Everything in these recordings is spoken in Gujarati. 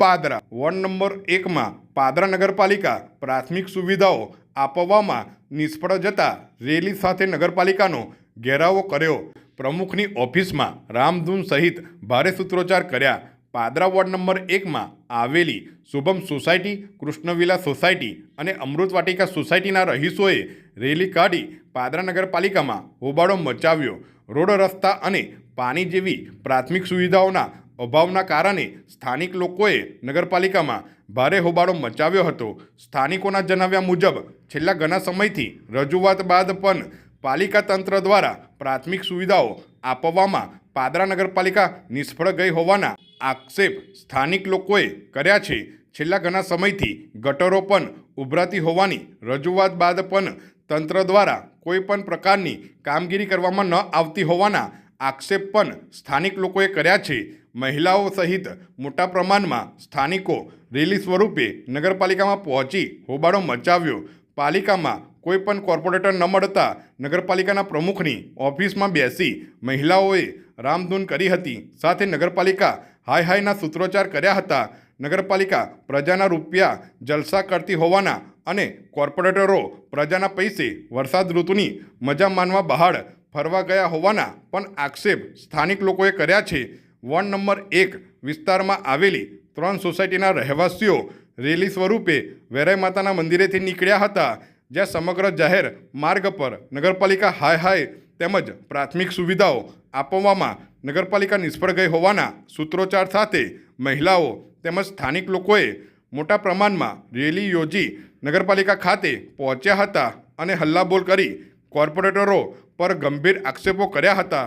પાદરા, વોર્ડ નંબર એકમાં પાદરા નગરપાલિકા પ્રાથમિક સુવિધાઓ આપવામાં નિષ્ફળ જતા રેલી સાથે નગરપાલિકાનો ઘેરાવો કર્યો. પ્રમુખની ઓફિસમાં રામધૂન સહિત ભારે સૂત્રોચ્ચાર કર્યા. પાદરા વોર્ડ નંબર એકમાં આવેલી શુભમ સોસાયટી, કૃષ્ણવિલા સોસાયટી અને અમૃતવાટિકા સોસાયટીના રહીશોએ રેલી કાઢી પાદરા નગરપાલિકામાં હોબાળો મચાવ્યો. રોડ રસ્તા અને પાણી જેવી પ્રાથમિક સુવિધાઓના અભાવના કારણે સ્થાનિક લોકોએ નગરપાલિકામાં ભારે હોબાળો મચાવ્યો હતો. સ્થાનિકોના જણાવ્યા મુજબ, છેલ્લા ઘણા સમયથી રજૂઆત બાદ પણ પાલિકા તંત્ર દ્વારા પ્રાથમિક સુવિધાઓ આપવામાં પાદરા નગરપાલિકા નિષ્ફળ ગઈ હોવાના આક્ષેપ સ્થાનિક લોકોએ કર્યા છે. છેલ્લા ઘણા સમયથી ગટરો પણ ઉભરાતી હોવાની રજૂઆત બાદ પણ તંત્ર દ્વારા કોઈ પણ પ્રકારની કામગીરી કરવામાં ન આવતી હોવાના આક્ષેપ પણ સ્થાનિક લોકોએ કર્યા છે. મહિલાઓ સહિત મોટા પ્રમાણમાં સ્થાનિકો રેલી સ્વરૂપે નગરપાલિકામાં પહોંચી હોબાળો મચાવ્યો. પાલિકામાં કોઈ પણ કોર્પોરેટર ન મળતા નગરપાલિકાના પ્રમુખની ઓફિસમાં બેસી મહિલાઓએ રામધૂન કરી હતી. સાથે નગરપાલિકા હાય હાયના સૂત્રોચ્ચાર કર્યા હતા. નગરપાલિકા પ્રજાના રૂપિયા જલસા કરતી હોવાના અને કોર્પોરેટરો પ્રજાના પૈસે વરસાદ ઋતુની મજા માનવા બહાર ફરવા ગયા હોવાના પણ આક્ષેપ સ્થાનિક લોકોએ કર્યા છે. વોર્ડ નંબર એક વિસ્તારમાં આવેલી ત્રણ સોસાયટીના રહેવાસીઓ રેલી સ્વરૂપે વેરાઈ માતાના મંદિરેથી નીકળ્યા હતા, જ્યાં સમગ્ર જાહેર માર્ગ પર નગરપાલિકા હાય હાય તેમજ પ્રાથમિક સુવિધાઓ આપવામાં નગરપાલિકા નિષ્ફળ ગઈ હોવાના સૂત્રોચ્ચાર સાથે મહિલાઓ તેમજ સ્થાનિક લોકોએ મોટા પ્રમાણમાં રેલી યોજી નગરપાલિકા ખાતે પહોંચ્યા હતા અને હલ્લાબોલ કરી કોર્પોરેટરો પર ગંભીર આક્ષેપો કર્યા હતા.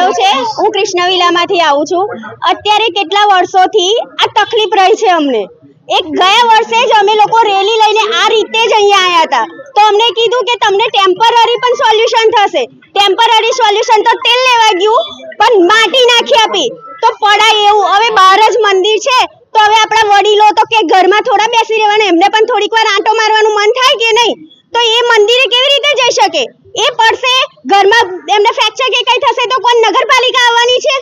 યાદવ છે. હું કૃષ્ણવિલામાંથી આવું છું. અત્યારે કેટલા વર્ષોથી આ તકલીફ રહી છે અમને. એક ગયા વર્ષે જ અમે લોકો રેલી લઈને આ રીતે જ અહીંયા આવ્યા હતા. તો અમને કીધું કે તમને ટેમ્પરરી પણ સોલ્યુશન થશે. ટેમ્પરરી સોલ્યુશન તો તેલ લેવા ગયું, પણ માટી નાખી આપી. તો પડાય એવું. હવે બહાર જ મંદિર છે. તો હવે આપણા વડીલો તો કે ઘરમાં થોડા બેસી રહેવાના. એમને પણ થોડીક વાર આંટો મારવાનું મન થાય કે નહીં? તો એ મંદિરે કેવી રીતે જઈ શકે? એ પડશે, ઘરમાં એમને ફ્રેક્ચર કે કઈ થશે તો કોણ નગરપાલિકા આવવાની છે?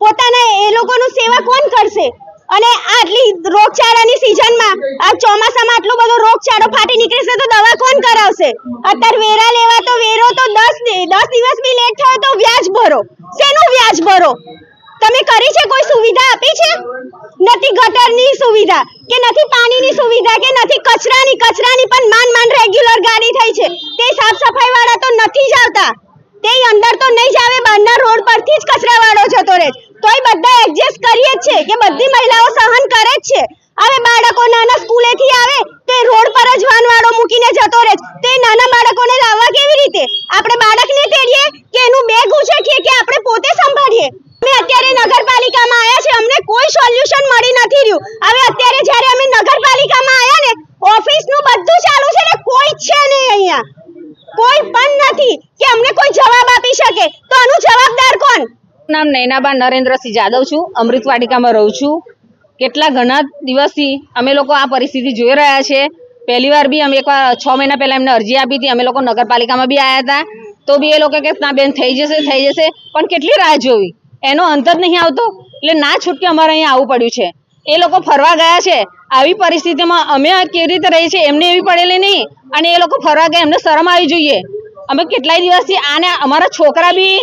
પોતાના એ લોકોનું સેવા કોણ કરશે? અને આટલી રોગચાળાની સિઝનમાં, આ ચોમાસામાં આટલો બધો રોગચાળો ફાટી નીકળશે તો દવા કોણ કરાવશે? અત્યારે વેરા લેવા તો વેરો તો દસ દસ દિવસ બી લેટ થયો તો વ્યાજ ભરો. શેનું વ્યાજ ભરો? તમે કરી છે કોઈ સુવિધા આપી છે? નથી ગટરની સુવિધા કે નથી પાણીની સુવિધા કે નથી કચરાની? કચરાની પણ માંડ માંડ રેગ્યુલર ગાડી થઈ છે. તે સાફ સફાઈ વાળા તો નથી જ આવતા. તે અંદર તો નહીં જ આવે, બહારના રોડ પરથી જ કચરાવાળો જતો રહે. તોય બધા એડજસ્ટ કરીએ જ છે કે બધી મહિલાઓ સહન કરે જ છે. હવે બાળકો નાના સ્કૂલેથી આવે તે રોડ પર જ વાનવાડો મૂકીને જતો રહે તે નાના બાળકોને લાવવા કેવી રીતે? આપણે બાળકને તેડીએ કે એનું બેગ ઉછેકીએ કે આપણે પોતે સંભાળીએ? અમે અત્યારે નગરપાલિકામાં આવ્યા છે અમને કોઈ સોલ્યુશન મળી નથી રહ્યું. હવે અત્યારે જ્યારે અમે નગરપાલિકામાં આવ્યા ને, ઓફિસનું બધું ચાલુ છે ને, કોઈ છે નહીં અહીંયા. કોઈ પણ નથી કે અમને કોઈ જવાબ આપી શકે. તો આનું જવાબદાર કોણ? નામ નૈનાબા નરેન્દ્રસિંહ જાદવ છું. અમૃતવાટિકામાં રહું છું. કેટલા ઘણા દિવસથી અમે લોકો આ પરિસ્થિતિ જોઈ રહ્યા છે. પહેલી વાર બી અમે એકવાર છ મહિના પહેલા એમને અરજી આપી હતી. અમે લોકો નગરપાલિકામાં બી આવ્યા હતા. તો બી એ લોકો કે ના બેન, થઈ જશે થઈ જશે. પણ કેટલી રાહ જોવી? એનો અંત જ નહીં આવતો. એટલે ના છૂટકે અમારે અહીંયા આવવું પડ્યું છે. એ લોકો ફરવા ગયા છે. આવી પરિસ્થિતિમાં અમે કેવી રીતે રહી છે એમને એવી પડેલી નહીં. અને એ લોકો ફરવા ગયા. એમને શરમ આવી જોઈએ. અમે કેટલાય દિવસથી આને અમારા છોકરા બી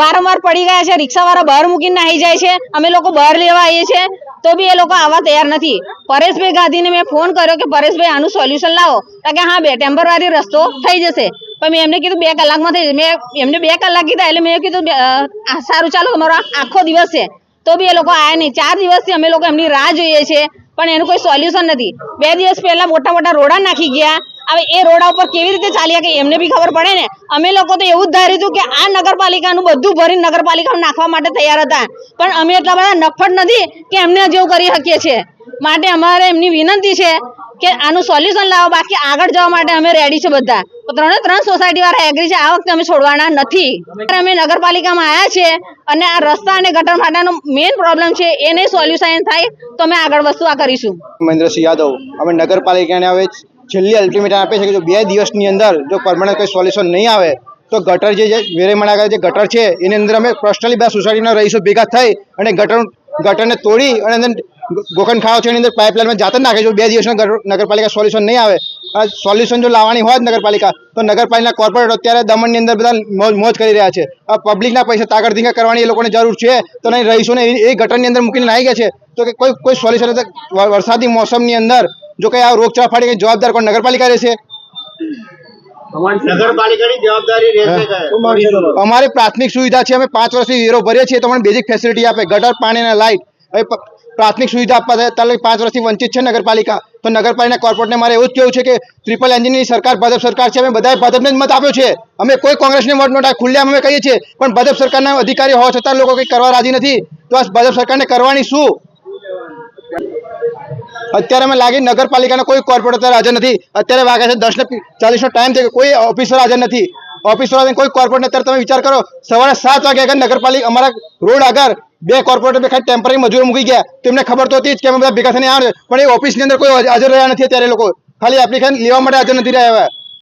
વારંવાર પડી ગયા છે, રિક્ષાવાળા બહાર મૂકીને નાહી જાય છે, અમે લોકો બહાર લેવા આવીએ છીએ તો બી એ લોકો આવવા તૈયાર નથી. પરેશભાઈ ગાંધીને મેં ફોન કર્યો કે પરેશભાઈ, આનું સોલ્યુશન લાવો. કે હા, બે ટેમ્પરરી રસ્તો થઈ જશે. પણ મેં એમને કીધું બે કલાકમાં થઈ જશે. મેં એમને બે કલાક કીધા એટલે મેં કીધું સારું ચાલો તમારો આખો દિવસ છે. તો બી એ લોકો આવ્યા નહીં. ચાર દિવસથી અમે લોકો એમની રાહ જોઈએ છીએ પણ એનું કોઈ સોલ્યુશન નથી. બે દિવસ પહેલા મોટા મોટા રોડા નાખી ગયા. હવે એ રોડા ઉપર કેવી રીતે ચાલ્યા કે એમને બી ખબર પડે ને? અમે લોકો તો એવું જ ધાર્યું હતું કે આ નગરપાલિકાનું બધું ભરીને નગરપાલિકાનું નાખવા માટે તૈયાર હતા. પણ અમે એટલા બધા નફટ નથી કે એમને જેવું કરી શકીએ છીએ. માટે અમારે એમની વિનંતી છે કે આનું સોલ્યુશન લાવો, બાકી આગળ જવા માટે અમે રેડી છે બધા. ત્રણે ત્રણ સોસાયટી વાળા એગ્રી છે, આ વખતે અમે છોડવાના નથી. અમે નગરપાલિકામાં આવ્યા છે અને આ રસ્તા અને ગટર માટેનો મેઇન પ્રોબ્લેમ છે, એને સોલ્યુશન થાય તો અમે આગળ વસ્તુ આ કરીશું. મહેન્દ્રસિંહ યાદવ, અમે નગરપાલિકાને હવે છેલ્લી અલ્ટિમેટમ આપે છે કે જો બે દિવસની અંદર જો પરમાનન્ટ કોઈ સોલ્યુશન નહીં આવે, તો ગટર જે વેરેમણા આગળ જે ગટર છે, એની અંદર અમે પર્સનલી બધા સોસાયટીના રહીશો ભેગા થઈ અને ગટર ગટરને તોડી અને અંદર ગોખંડ ખાવ છે એની અંદર પાઇપલાઇનમાં જાતે નાખે જો બે દિવસમાં નગરપાલિકા સોલ્યુશન નહીં આવે સોલ્યુશન જો લાવવાની હોય નગરપાલિકા, તો નગરપાલિકા કોર્પોરેટ અત્યારે દમણની અંદર બધા મોજ કરી રહ્યા છે. પબ્લિકના પૈસા તાકડ ધીંગા કરવાની એ લોકોને જરૂર છે, તો નહીં રહીશોને એ ગટરની અંદર મૂકીને નાહી ગયા છે. તો કે કોઈ કોઈ સોલ્યુશન વરસાદી મોસમની અંદર જો કે આ રોગચાળા ફાડી જવાબદાર કોણ? નગરપાલિકા રહેશે. અમારી પ્રાથમિક સુવિધા છે અમે પાંચ વર્ષથી વેરો ભરીએ છીએ તો અમને બેઝિક ફેસિલિટી આપે ગટર પાણી અને લાઇટ પ્રાથમિક સુવિધા આપવા થાય પાંચ વર્ષથી વંચિત છે નગરપાલિકા. તો નગરપાલિકા કોર્પોરેટને મારે એવું જ કહેવું છે કે ટ્રિપલ એન્જિનની સરકાર ભાજપ સરકાર છે અમે બધાએ ભાજપને જ મત આપ્યો છે. અમે કોઈ કોંગ્રેસને મત નોટા ખુલ્લે અમે કહીએ છીએ. પણ ભાજપ સરકારના અધિકારી હોવા છતાં લોકો કંઈ કરવા રાજી નથી. તો આ ભાજપ સરકારને કરવાની શું? અત્યારે અમે લાગી નગરપાલિકાના કોઈ કોર્પોરેટર હાજર નથી. અત્યારે વાગે છે દસ ને ચાલીસનો ટાઈમ છે કોઈ ઓફિસર હાજર નથી. ઓફિસર કોઈ કોર્પોરેટર અત્યારે તમે વિચાર કરો, સવારે સાત વાગે આગળ નગરપાલિકા અમારા રોડ આગળ બે કોર્પોરેટર બે ખાલી ટેમ્પરરી મજૂરો મૂકી ગયા. તેમને ખબર તો હતી જ કે અમે બધા ભેગા થઈને આવે પણ એ ઓફિસની અંદર કોઈ હાજર રહ્યા નથી અત્યારે લોકો. ખાલી એપ્લિકેશન લેવા માટે હાજર નથી રહ્યા